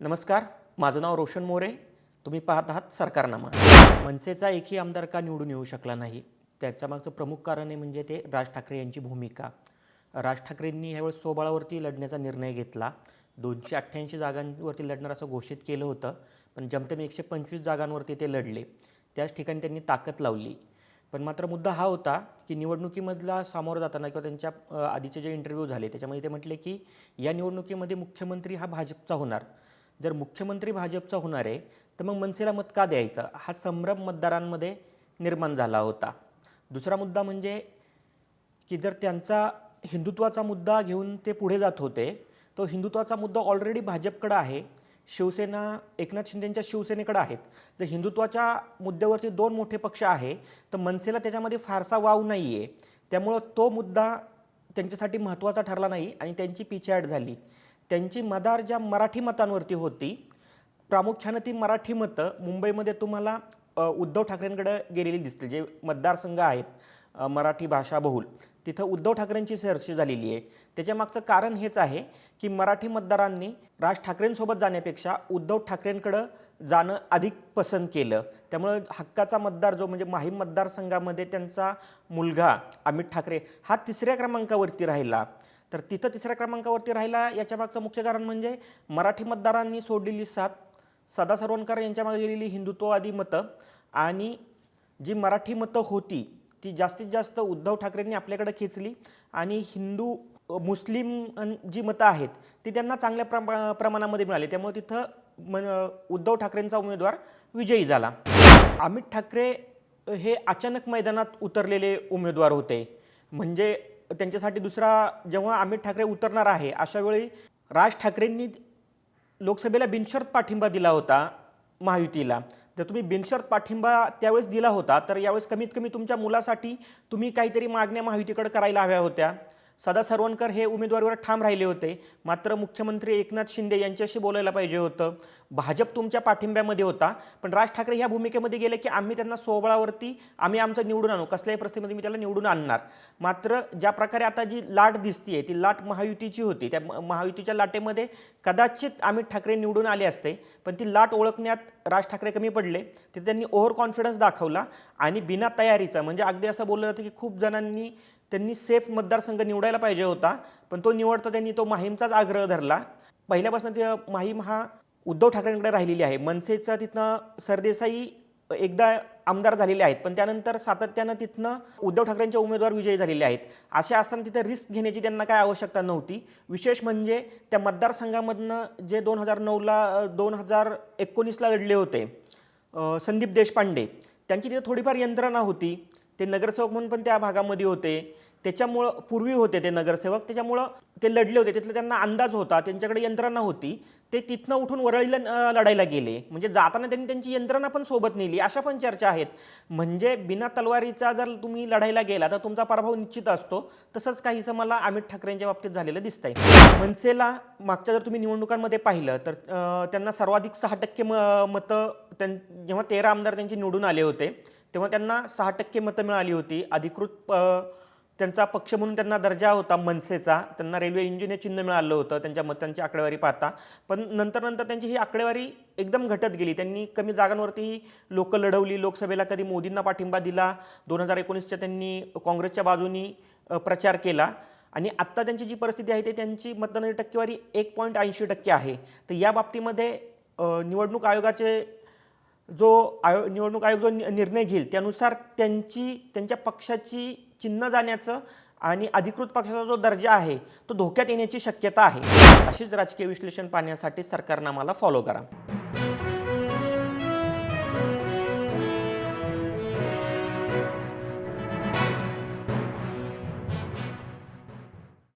नमस्कार माझं नाव रोशन मोरे. तुम्ही पाहत आहात सरकारनामा. मनसेचा एकही आमदार का निवडून येऊ शकला नाही? त्याच्यामागचं प्रमुख कारण आहे म्हणजे ते राज ठाकरे यांची भूमिका. राज ठाकरेंनी ह्यावेळ स्वबळावरती लढण्याचा निर्णय घेतला. दोनशे अठ्ठ्याऐंशी जागांवरती लढणार असं घोषित केलं होतं पण जमतेम एकशे पंचवीस जागांवरती ते लढले. त्याच ठिकाणी त्यांनी ताकद लावली. पण मात्र मुद्दा हा होता की निवडणुकीमधला सामोरं जाताना किंवा त्यांच्या आधीचे जे इंटरव्ह्यू झाले त्याच्यामध्ये ते म्हटले की या निवडणुकीमध्ये मुख्यमंत्री हा भाजपचा होणार. जर मुख्यमंत्री भाजपचा होणार आहे तर मग मनसेला मत का द्यायचं? हा संभ्रम मतदारांमध्ये निर्माण झाला होता. दुसरा मुद्दा म्हणजे की जर त्यांचा हिंदुत्वाचा मुद्दा घेऊन ते पुढे जात होते तो हिंदुत्वाचा मुद्दा ऑलरेडी भाजपकडे आहे. शिवसेना एकनाथ शिंदेच्या शिवसेनेकडे आहेत. जर हिंदुत्वाच्या मुद्द्यावरती दोन मोठे पक्ष आहे तर मनसेला त्याच्यामध्ये फारसा वाव नाही आहे त्यामुळं तो मुद्दा त्यांच्यासाठी महत्त्वाचा ठरला नाही आणि त्यांची पिछेहाट झाली. त्यांची मदार ज्या मराठी मतांवरती होती प्रामुख्यानं ती मराठी मतं मुंबईमध्ये तुम्हाला उद्धव ठाकरेंकडे गेलेली दिसतील. जे मतदारसंघ आहेत मराठी भाषा बहुल तिथं उद्धव ठाकरेंची सरशी झालेली आहे. त्याच्यामागचं कारण हेच आहे की मराठी मतदारांनी राज ठाकरेंसोबत जाण्यापेक्षा उद्धव ठाकरेंकडं जाणं अधिक पसंत केलं. त्यामुळं हक्काचा मतदार जो म्हणजे माहीम मतदारसंघामध्ये त्यांचा मुलगा अमित ठाकरे हा तिसऱ्या क्रमांकावरती राहिला. तर तिथं तिसऱ्या क्रमांकावरती राहिला. याच्यामागचं मुख्य कारण म्हणजे मराठी मतदारांनी सोडलेली साथ. सदा सरवणकर यांच्यामागे गेलेली हिंदुत्ववादी मतं आणि जी मराठी मतं होती ती जास्तीत जास्त उद्धव ठाकरेंनी आपल्याकडे खेचली आणि हिंदू मुस्लिम जी मतं आहेत ती त्यांना चांगल्या प्रमा प्रमाणामध्ये मिळाली. त्यामुळे तिथं मन उद्धव ठाकरेंचा उमेदवार विजयी झाला. अमित ठाकरे हे अचानक मैदानात उतरलेले उमेदवार होते. म्हणजे त्यांच्यासाठी दुसरा जेव्हा अमित ठाकरे उतरणार आहे अशा वेळी राज ठाकरेंनी लोकसभेला बिनशर्त पाठिंबा दिला होता महायुतीला. जर तुम्ही बिनशर्त पाठिंबा त्यावेळेस दिला होता तर यावेळेस कमीत कमी तुमच्या मुलासाठी तुम्ही काहीतरी मागण्या महायुतीकडे करायला हव्या होत्या. सदा सरवणकर हे उमेदवारीवर ठाम राहिले होते. मात्र मुख्यमंत्री एकनाथ शिंदे यांच्याशी बोलायला पाहिजे होतं. भाजप तुमच्या पाठिंब्यामध्ये होता पण राज ठाकरे ह्या भूमिकेमध्ये गेले की आम्ही त्यांना सोबळावरती आम्ही आमचं निवडून आणू. कसल्याही परिस्थितीमध्ये मी त्याला निवडून आणणार. मात्र ज्या प्रकारे आता जी लाट दिसतीये ती लाट महायुतीची होती. त्या महायुतीच्या लाटेमध्ये कदाचित अमित ठाकरे निवडून आले असते पण ती लाट ओळखण्यात राज ठाकरे कमी पडले. तिथे त्यांनी ओव्हर कॉन्फिडन्स दाखवला आणि बिना तयारीचा म्हणजे अगदी असं बोललं जातं की खूप जणांनी त्यांनी सेफ मतदारसंघ निवडायला पाहिजे होता पण तो निवडता त्यांनी तो माहीमचाच आग्रह धरला. पहिल्यापासून ते माहीम हा उद्धव ठाकरेंकडे राहिलेली आहे. मनसेचं तिथनं सरदेसाई एकदा आमदार झालेले आहेत पण त्यानंतर सातत्यानं तिथनं उद्धव ठाकरेंचे उमेदवार विजयी झालेले आहेत. असे असताना तिथं रिस्क घेण्याची त्यांना काय आवश्यकता नव्हती. विशेष म्हणजे त्या मतदारसंघामधनं जे दोन हजार नऊला दोन हजार एकोणीसला लढले होते संदीप देशपांडे त्यांची तिथं थोडीफार यंत्रणा होती. ते नगरसेवक म्हणून पण त्या भागामध्ये होते. त्याच्यामुळं पूर्वी होते ते नगरसेवक. त्याच्यामुळं ते लढले होते. तिथलं त्यांना अंदाज होता. त्यांच्याकडे यंत्रणा होती. ते तिथनं उठून वरळीला लढायला गेले. म्हणजे जाताना त्यांनी त्यांची यंत्रणा पण सोबत नेली. अशा पण चर्चा आहेत. म्हणजे बिना तलवारीचा जर तुम्ही लढायला गेला तर तुमचा पराभव निश्चित असतो. तसंच काहीसं मला अमित ठाकरेंच्या बाबतीत झालेलं दिसतंय. मनसेला मागच्या जर तुम्ही निवडणुकांमध्ये पाहिलं तर त्यांना सर्वाधिक सहा टक्के म मतं त्यां जेव्हा तेरा आमदार त्यांचे निवडून आले होते तेव्हा त्यांना सहा टक्के मतं मिळाली होती. अधिकृत त्यांचा पक्ष म्हणून त्यांना दर्जा होता मनसेचा. त्यांना रेल्वे इंजिन हे चिन्ह मिळालं होतं. त्यांच्या मतांची आकडेवारी पाहता. पण नंतर नंतर त्यांची ही आकडेवारी एकदम घटत गेली. त्यांनी कमी जागांवरती लोक लढवली. लोकसभेला कधी मोदींना पाठिंबा दिला. दोन हजार एकोणीसच्या त्यांनी काँग्रेसच्या बाजूनी प्रचार केला. आणि आत्ता त्यांची जी परिस्थिती आहे ते त्यांची मतदानाची टक्केवारी एक पॉईंट ऐंशी टक्के आहे. तर या बाबतीमध्ये निवडणूक आयोगाचे जो आयो निवडणूक आयोग जो निर्णय घेईल त्यानुसार त्यांची त्यांच्या पक्षाची चिन्ह जाण्याचं आणि अधिकृत पक्षाचा जो दर्जा आहे तो धोक्यात येण्याची शक्यता आहे. अशीच राजकीय विश्लेषण पाहण्यासाठी सरकारनं आम्हाला फॉलो करा.